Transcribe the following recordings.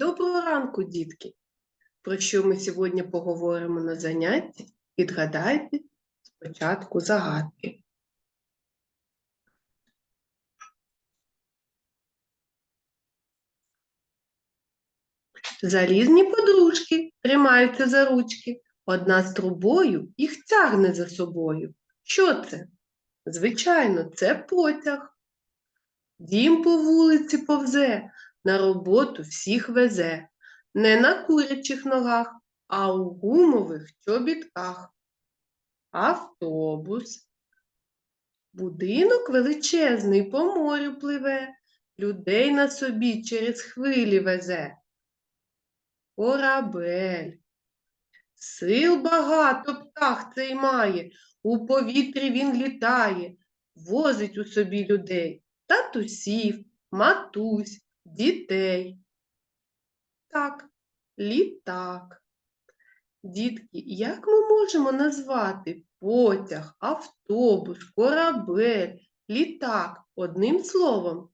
Доброго ранку, дітки! Про що ми сьогодні поговоримо на занятті? Відгадайте спочатку загадки. Залізні подружки тримаються за ручки. Одна з трубою їх тягне за собою. Що це? Звичайно, це потяг. Дім по вулиці повзе, на роботу всіх везе. Не на курячих ногах, а у гумових чобітках. Автобус. Будинок величезний по морю пливе, людей на собі через хвилі везе. Корабель. Сил багато птах цей має, у повітрі він літає, возить у собі людей, татусів, матусь, дітей. Так, літак. Дітки, як ми можемо назвати потяг, автобус, корабель, літак одним словом?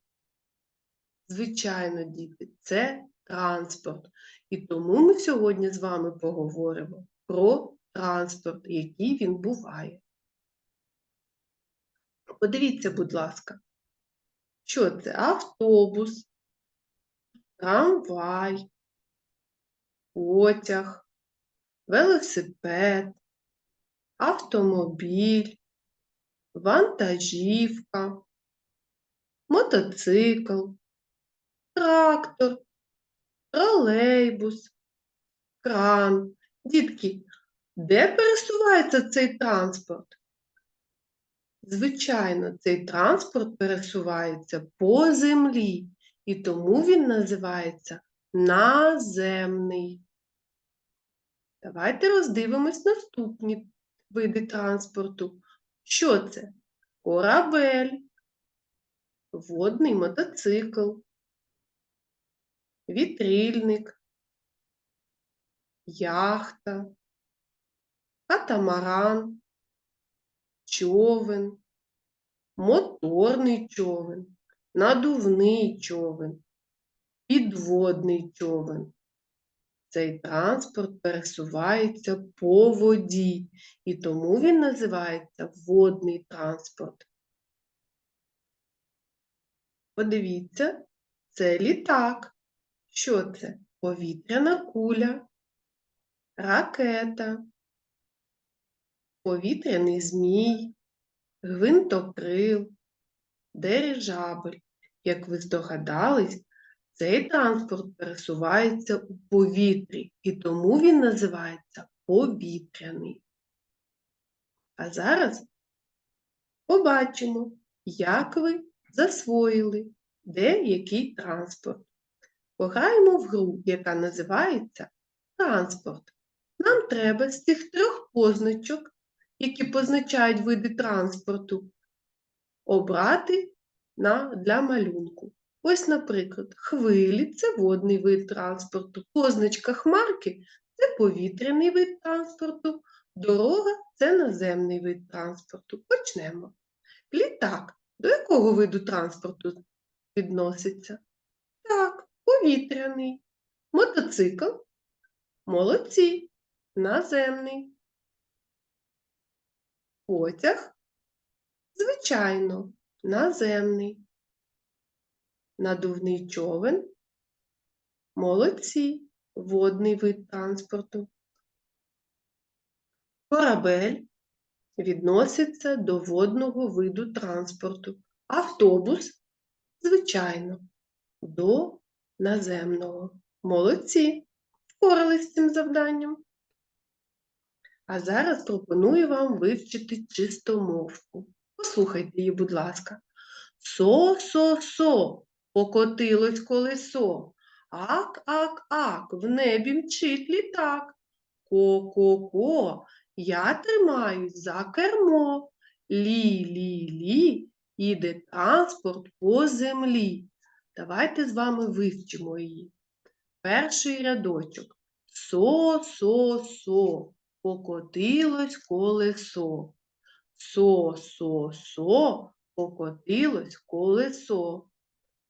Звичайно, діти, це транспорт. І тому ми сьогодні з вами поговоримо про транспорт, який він буває. Подивіться, будь ласка, що це автобус, трамвай, потяг, велосипед, автомобіль, вантажівка, мотоцикл, трактор, тролейбус, кран. Дітки, де пересувається цей транспорт? Звичайно, цей транспорт пересувається по землі, і тому він називається наземний. Давайте роздивимось наступні види транспорту. Що це? Корабель, водний мотоцикл, вітрильник, яхта, катамаран, човен, моторний човен, надувний човен, підводний човен. Цей транспорт пересувається по воді, і тому він називається водний транспорт. Подивіться, це літак. Що це? Повітряна куля, ракета, повітряний змій, гвинтокрил, дирижабль. Як ви здогадались, цей транспорт пересувається у повітрі, і тому він називається повітряний. А зараз побачимо, як ви засвоїли де який транспорт. Пограємо в гру, яка називається транспорт. Нам треба з цих трьох позначок, які позначають види транспорту, обрати на, для малюнку. Ось, наприклад, хвилі це водний вид транспорту, позначка хмарки це повітряний вид транспорту, дорога це наземний вид транспорту. Почнемо. Літак до якого виду транспорту відноситься? Так, повітряний. Мотоцикл. Молодці. Наземний. Потяг. Звичайно, наземний. Надувний човен. Молодці. Водний вид транспорту. Корабель відноситься до водного виду транспорту. Автобус, звичайно, до наземного. Молодці. Впорались з цим завданням. А зараз пропоную вам вивчити чистомовку. Послухайте її, будь ласка. Со-со-со, покотилось колесо. Ак-ак-ак, в небі мчить літак. Ко-ко-ко, я тримаюсь за кермо. Лі-лі-лі, іде транспорт по землі. Давайте з вами вивчимо її. Перший рядочок. Со-со-со, покотилось колесо. Со-со-со, покотилось колесо.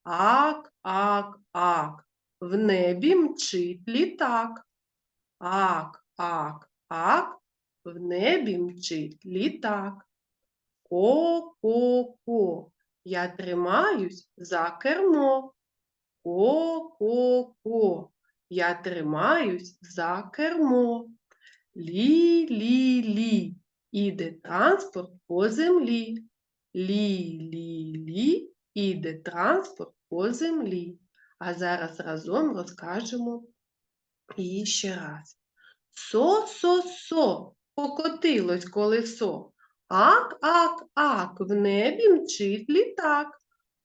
Ак-ак-ак, в небі мчить літак. Ак, ак, ак, в небі мчить літак. Ко-ко-ко, я тримаюсь за кермо. Ко-ко-ко, я тримаюсь за кермо. Лі-лі-лі, іде транспорт по землі. Лі-лі-лі, іде транспорт по землі. А зараз разом розкажемо її ще раз. Со-со-со, покотилось колесо. Ак-ак-ак, в небі мчить літак.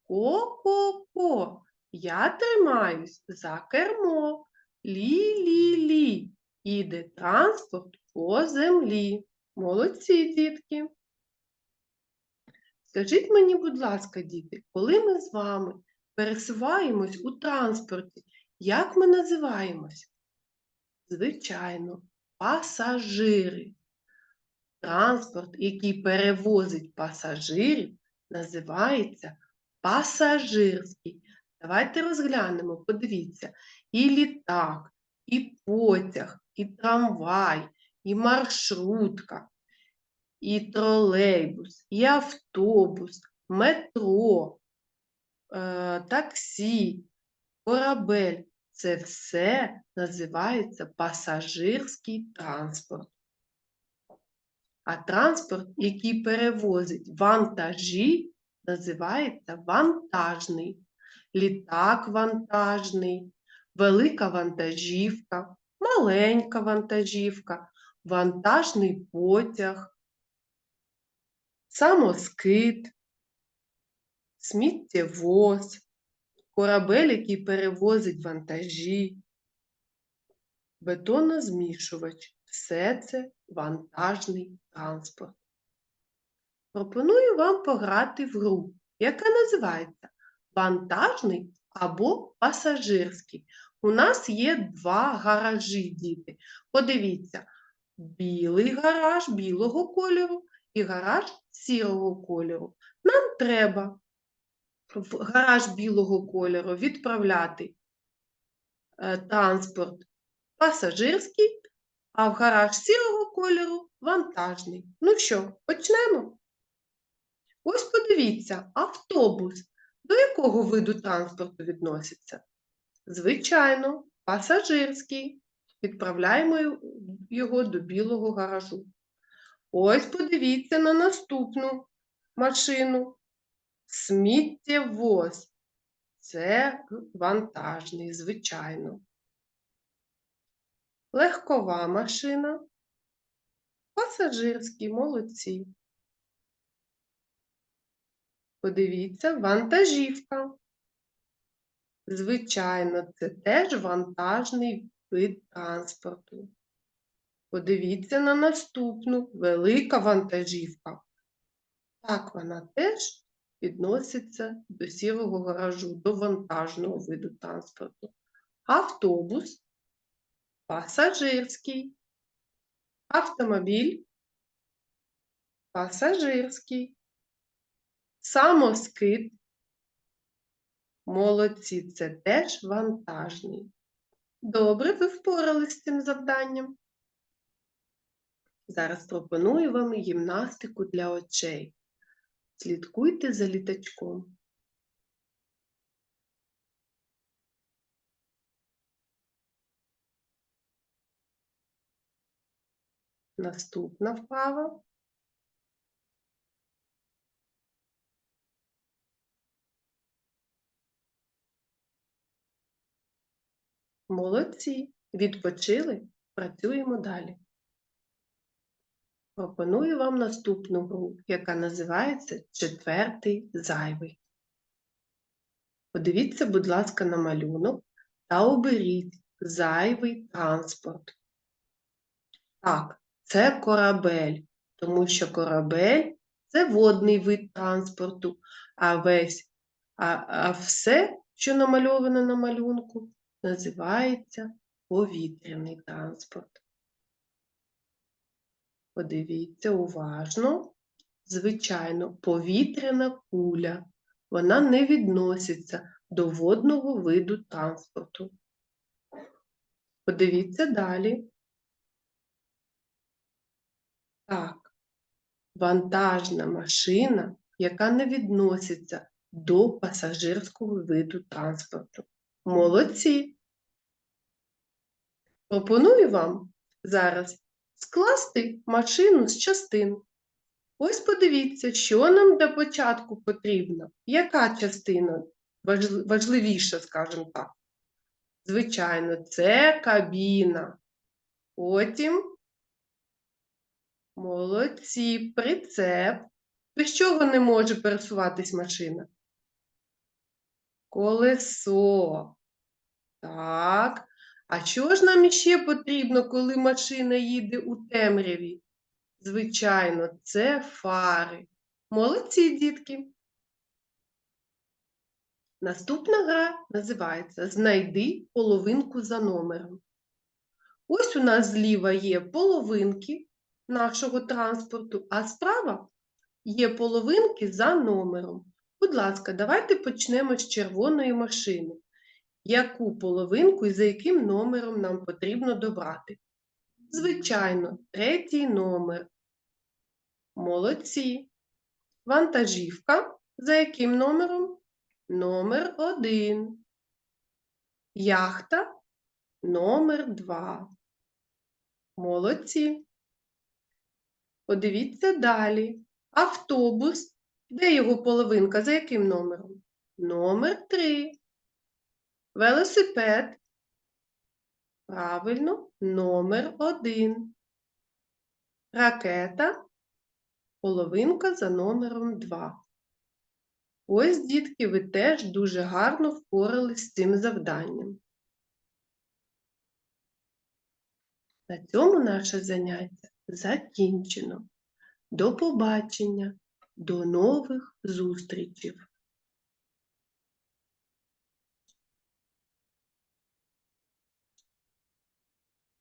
Ко-ко-ко, я тримаюсь за кермо. Лі-лі-лі, іде транспорт по землі. Молодці, дітки. Скажіть мені, будь ласка, діти, коли ми з вами пересуваємось у транспорті, як ми називаємось? Звичайно, пасажири. Транспорт, який перевозить пасажирів, називається пасажирський. Давайте розглянемо, подивіться, і літак, і потяг, і трамвай, і маршрутка, і тролейбус, і автобус, метро, е, таксі, корабель. Це все називається пасажирський транспорт. А транспорт, який перевозить вантажі, називається вантажний. Літак вантажний, велика вантажівка, маленька вантажівка, вантажний потяг, самоскид, сміттєвоз, корабель, який перевозить вантажі, бетонозмішувач. Все це вантажний транспорт. Пропоную вам пограти в гру, яка називається вантажний або пасажирський. У нас є два гаражі, діти. Подивіться, білий гараж білого кольору і гараж сірого кольору. Нам треба в гараж білого кольору відправляти е, транспорт пасажирський, а в гараж сірого кольору вантажний. Ну що, почнемо? Ось подивіться, автобус до якого виду транспорту відноситься? Звичайно, пасажирський. Відправляємо його до білого гаражу. Ось подивіться на наступну машину. Сміттєвоз. Це вантажний, звичайно. Легкова машина. Пасажирський, молодці. Подивіться, вантажівка. Звичайно, це теж вантажний вид транспорту. Подивіться на наступну велика вантажівка. Так, вона теж відноситься до сірого гаражу, до вантажного виду транспорту. Автобус, пасажирський, автомобіль, пасажирський. Самоскид. Молодці, це теж вантажний. Добре, ви впоралися з цим завданням. Зараз пропоную вам гімнастику для очей. Слідкуйте за літачком. Наступна вправа. Молодці. Відпочили, працюємо далі. Пропоную вам наступну гру, яка називається Четвертий зайвий. Подивіться, будь ласка, на малюнок та оберіть зайвий транспорт. Так, це корабель, тому що корабель це водний вид транспорту, а весь, а, а все, що намальовано на малюнку, називається повітряний транспорт. Подивіться уважно. Звичайно, повітряна куля. Вона не відноситься до водного виду транспорту. Подивіться далі. Так, вантажна машина, яка не відноситься до пасажирського виду транспорту. Молодці! Пропоную вам зараз скласти машину з частин. Ось подивіться, що нам для початку потрібно. Яка частина важливіша, скажімо так? Звичайно, це кабіна. Потім молодці, прицеп. Без чого не може пересуватись машина? Колесо. Так. А що ж нам іще потрібно, коли машина їде у темряві? Звичайно, це фари. Молодці, дітки. Наступна гра називається Знайди половинку за номером. Ось у нас зліва є половинки нашого транспорту, а справа є половинки за номером. Будь ласка, давайте почнемо з червоної машини. Яку половинку і за яким номером нам потрібно добрати? Звичайно, третій номер. Молодці. Вантажівка. За яким номером? Номер один. Яхта. Номер два. Молодці. Подивіться далі. Автобус. Де його половинка? За яким номером? Номер три. Велосипед. Правильно, номер один. Ракета. Половинка за номером 2. Ось, дітки, ви теж дуже гарно впорались з цим завданням. На цьому наше заняття закінчено. До побачення, до нових зустрічей!